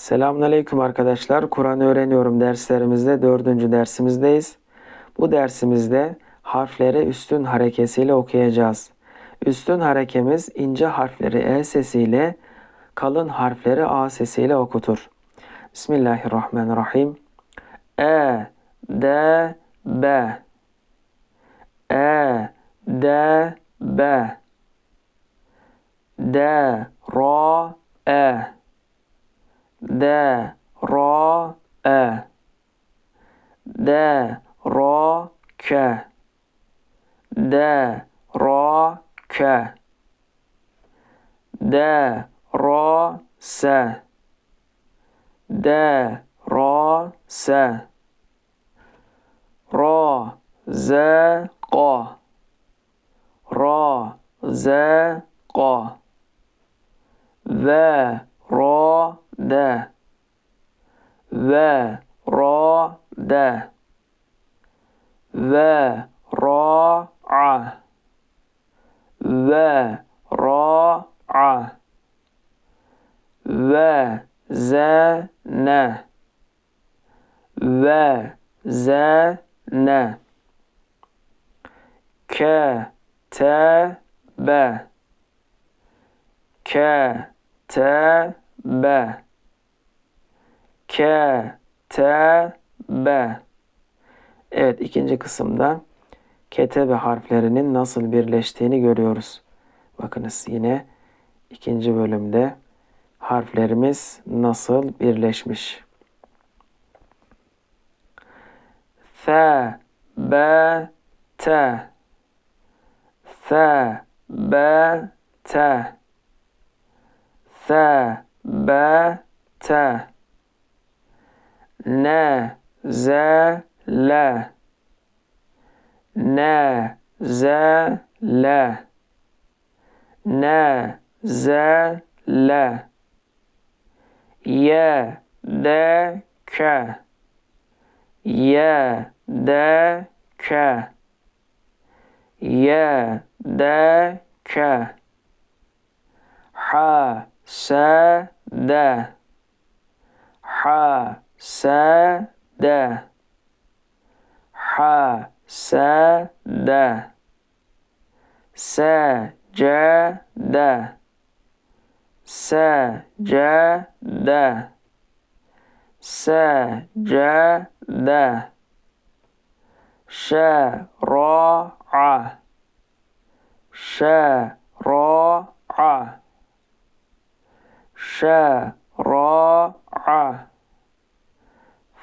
Selamünaleyküm arkadaşlar. Kur'an öğreniyorum derslerimizde dördüncü dersimizdeyiz. Bu dersimizde harfleri üstün harekesiyle okuyacağız. Üstün harekemiz ince harfleri E sesiyle, kalın harfleri A sesiyle okutur. Bismillahirrahmanirrahim. E, D, B. E, D, B. D, Ra, E. D Ra E. D Ra K. D Ra K. D Ra S. D Ra S. Ra Z Q Ra Z Q V ورد ورد ذراع ذراع وزن وزن كتب كتب V Ra A V Z N V Z N K T B K T B K T B Evet ikinci kısımda ketebe harflerinin nasıl birleştiğini görüyoruz. Bakınız yine ikinci bölümde harflerimiz nasıl birleşmiş. Th, B, T Th, B, T Th, B, T نزل. نزل. نزل. يدك. يدك. يدك. حسد. حسد. سادة. حسد سجد سجد سجد شرع شرع شرع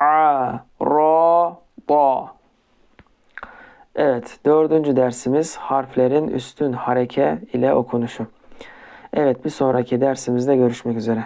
A, Ra, La Evet, dördüncü dersimiz harflerin üstün hareke ile okunuşu. Evet, bir sonraki dersimizde görüşmek üzere.